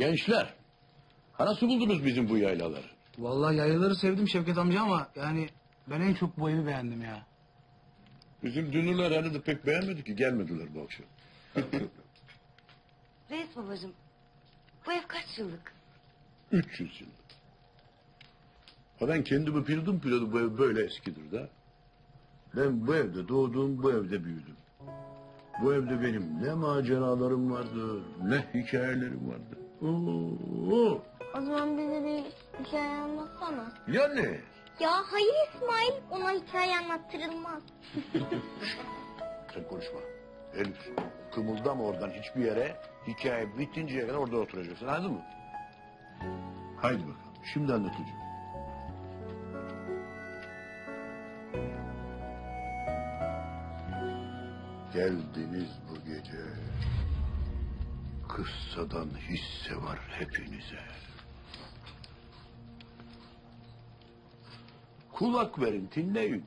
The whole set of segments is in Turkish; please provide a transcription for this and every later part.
Gençler. Ha nasıl buldunuz bizim bu yaylaları? Vallahi yaylaları sevdim Şevket amca ama yani ben en çok bu evi beğendim ya. Bizim dünürler hani de pek beğenmedi ki gelmediler bu akşam. Reis babacığım bu ev kaç yıllık? 300 yıl. Ha ben kendimi bildim bileli bu ev böyle eskidir da. Ben bu evde doğdum, bu evde büyüdüm. Bu evde benim ne maceralarım vardı, ne hikayelerim vardı. O zaman bize bir hikaye anlatsana. yani Ya hayır İsmail ona hikaye anlattırılmaz. sen konuşma. Elif kımıldama oradan hiçbir yere hikaye bitinceye kadar orada oturacaksın anladın mı? Haydi bakalım şimdi anlatacağım. Geldiniz bu gece. Kıssadan hisse var hepinize. Kulak verin dinleyin.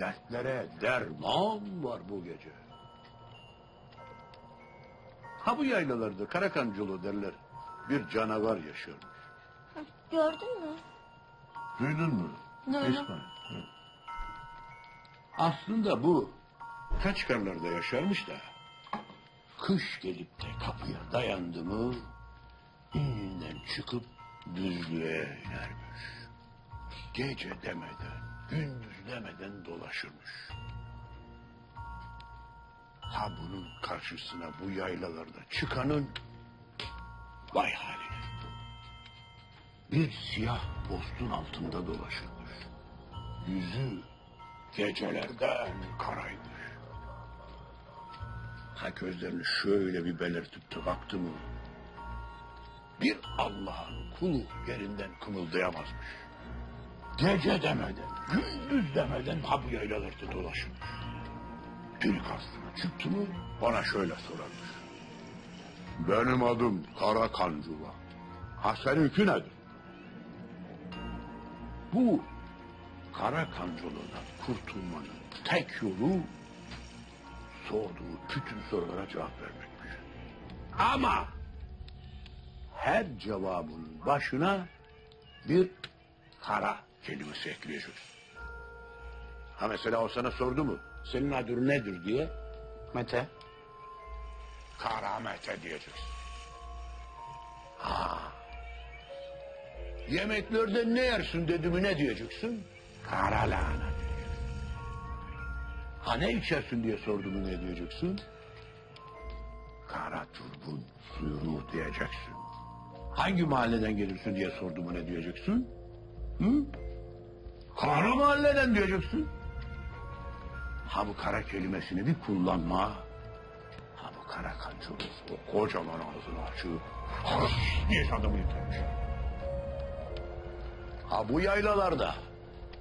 Dertlere derman var bu gece. Ha bu yaylalarda Karakancolu derler. Bir canavar yaşıyormuş. Gördün mü? Duydun mu? Duydum. İsmail. Aslında bu Kaçkarlarda yaşarmış da kış gelip de kapıya dayandı mı ininden çıkıp düzlüğe inermiş. Gece demeden, gündüz demeden dolaşırmış. Ha bunun karşısına bu yaylalarda çıkanın vay haline. Bir siyah postun altında dolaşırmış. Yüzü gecelerden karaymış. Ha gözlerini şöyle bir belirtip de baktı mı? Bir Allah'ın kulu yerinden kımıldayamazmış. Gece demeden, gündüz demeden ha bu yaylalarda dolaşırmış. Bir kastına çıktı mı bana şöyle sorarmış. Benim adım Kara Kancula. Ha seninki nedir? Bu kara kancoluğundan kurtulmanın tek yolu sorduğu bütün sorulara cevap vermekmiş. Ama her cevabın başına bir kara kelimesi ekleyeceksin. Ha mesela o sana sordu mu? Senin adın nedir diye Mete. Kara Mete diyeceksin. Ha. Yemeklerde ne yersin dedi mi ne diyeceksin? Kara lahana. Ha ne içersin diye sordu mu ne diyeceksin? Kara turbun suyunu diyeceksin. Hangi mahalleden gelirsin diye sordu mu ne diyeceksin? Hı? Kara mahalleden diyeceksin. Ha bu kara kelimesini bir kullanma. Ha bu kara kancılı o kocaman ağzını açıp hırs diye adamı yitirmiş. Ha bu yaylalarda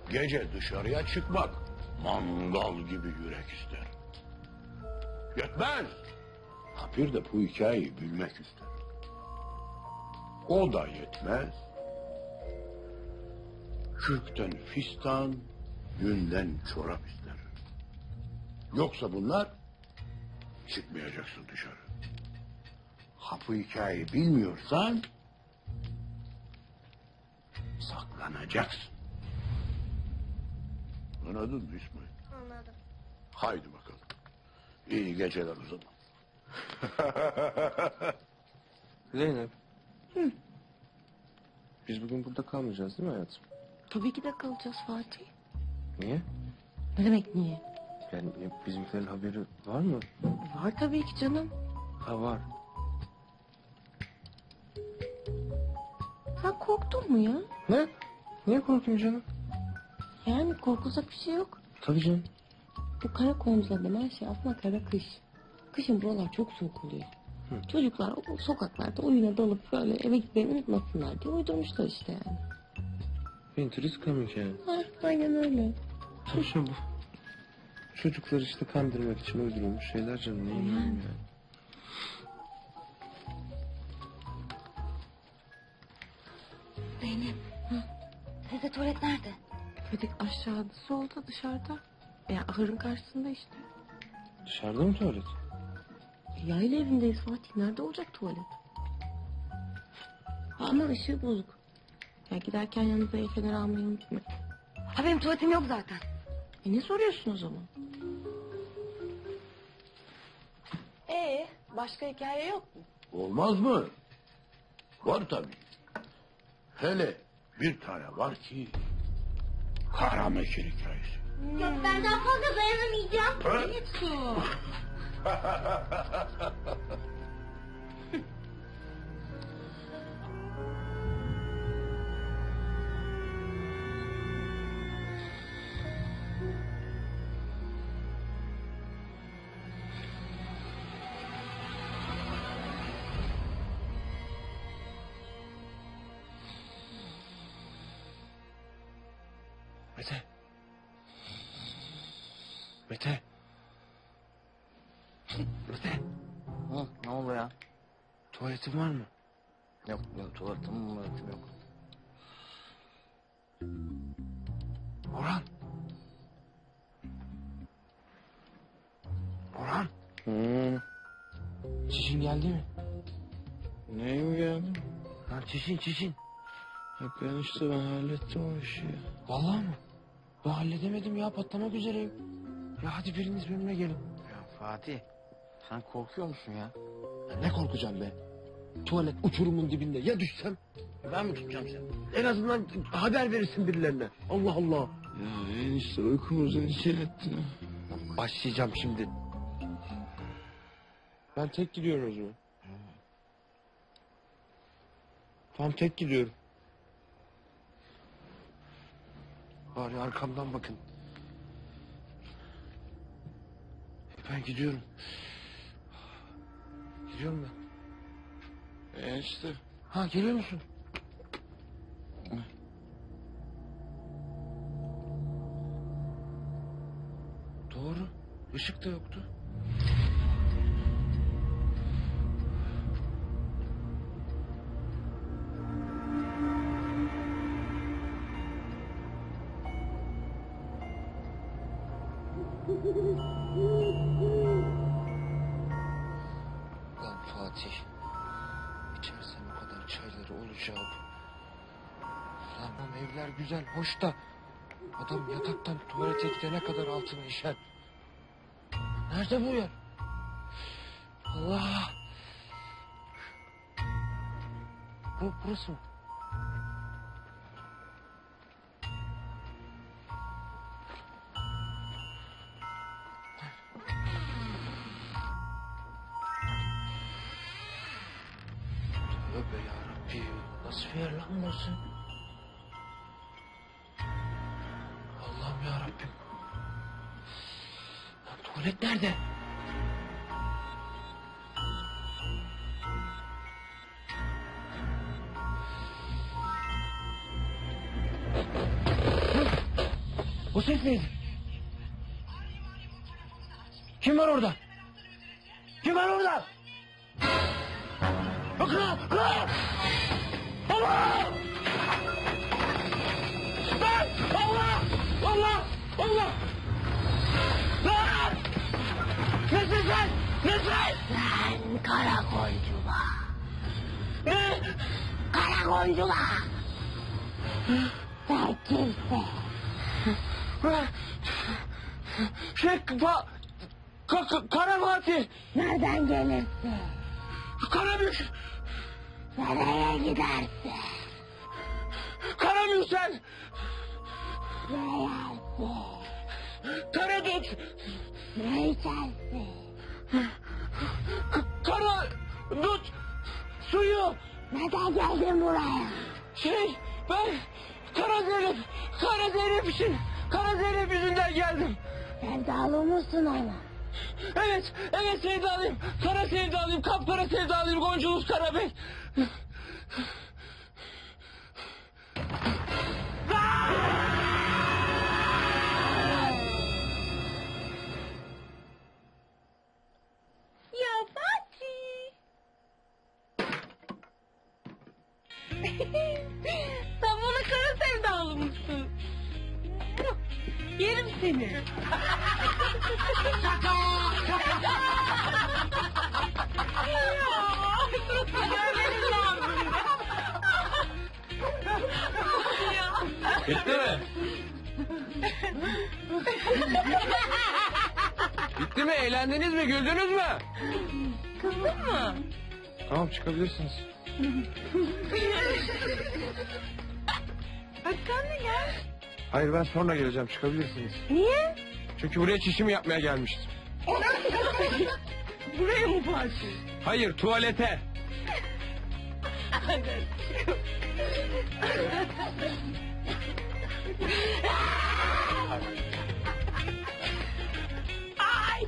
gece dışarıya çıkmak mangal gibi yürek ister. Yetmez. Ha bir de bu hikayeyi bilmek ister. O da yetmez. Kürkten fistan, yünden çorap ister. Yoksa bunlar çıkmayacaksın dışarı. Ha bu hikayeyi bilmiyorsan saklanacaksın. Anladın mı İsmail? Anladım. Haydi bakalım. İyi geceler o zaman. Zeynep. Biz bugün burada kalmayacağız değil mi hayatım? Tabii ki de kalacağız Fatih. Niye? Ne demek niye? Yani ya bizimkilerin haberi var mı? Var tabii ki canım. Ha var. Sen korktun mu ya? Ne? Niye korkayım canım? Yani korkulacak bir şey yok. Tabii canım. Bu kara komşular denen şey aslında kara kış. Kışın buralar çok soğuk oluyor. Çocuklar o sokaklarda oyuna dalıp böyle eve gitmeyi unutmasınlar diye uydurmuşlar işte yani. Winter coming yani. Ha, aynen öyle. Tabii şu bu. Çocuklar işte kandırmak için uydurulmuş şeyler canım. Ne bileyim yani. Zeynep. Teyze tuvalet nerede? Tuvalet aşağıda, solda, dışarıda. Ya ahırın karşısında işte. Dışarıda mı tuvalet? Yayla evindeyiz Fatih. Nerede olacak tuvalet? Ama ışığı bozuk. Ya giderken yanınıza el feneri almayı unutmayın. Ha benim tuvaletim yok zaten. E ne soruyorsun o zaman? Ee, başka hikaye yok mu? Olmaz mı? Var tabii. Hele bir tane var ki... Kara Meşir hikayesi. Yok ben daha fazla dayanamayacağım. Ha? Mete. Mete. Mete. Hı, ne oldu ya? Tuvaletin var mı? Yok yok tuvaletim tuvaletim yok. Orhan. Orhan. Hı. Çişin geldi mi? Neyim geldi? Lan çişin çişin. Yok ben işte ben hallettim o işi. ya. Vallahi mı? Ben halledemedim ya patlamak üzereyim. Ya hadi biriniz benimle gelin. Ya Fatih sen korkuyor musun ya? Ya ne korkacağım be? Tuvalet uçurumun dibinde ya düşsem? Ben mi tutacağım seni? En azından haber verirsin birilerine. Allah Allah. Ya enişte uykumuzu içeri etti. Başlayacağım şimdi. Ben tek gidiyorum o zaman. Tamam tek gidiyorum. Bari arkamdan bakın. E, Ben gidiyorum. Gidiyorum ben. Enişte. Ha geliyor musun? Doğru. Işık da yoktu. Lan Fatih. İçersem o kadar çayları olacak. Lan lan evler güzel, hoş da... Adam yataktan tuvalete gidene kadar altına işer. Nerede bu yer? Allah! Bu burası mı? Nasıl bir yer lan burası? Allah'ım yarabbim. Lan tuvalet nerede? O ses neydi? Kim var orada? Kim var orada? Kral! Kral! Allah! Lan! Allah! Allah! Allah! Lan! Nesin sen? Nesin? Sen karakolcula. Ne? Karakolcula. Sen kimsin? Şey, ka, ka, Kara Fatih! Nereden gelirsin? Karabük! Nereye gidersin? Karamük sen! Ne yersin? Karadut! Ne içersin? K- Kara... Dut! Suyu! Neden geldin buraya? Şey, ben Kara Zeynep, Kara Zeynep için, Kara Zeynep yüzünden geldim. Sevdalı mısın ona? Evet, evet sevdalıyım. Kara sevdalıyım, kapkara sevdalıyım. Goncalus Karabey. Ya Fatih. Sen bana kara? Yerim seni. Şaka! Şaka! Bitti mi? Bitti mi? Eğlendiniz mi? Güldünüz mü? Kızdın mı? Tamam çıkabilirsiniz. Hadi sen gel. Hayır ben sonra geleceğim çıkabilirsiniz. Niye? Çünkü buraya çişimi yapmaya gelmiştim. Buraya mı parti? Hayır tuvalete. Ay!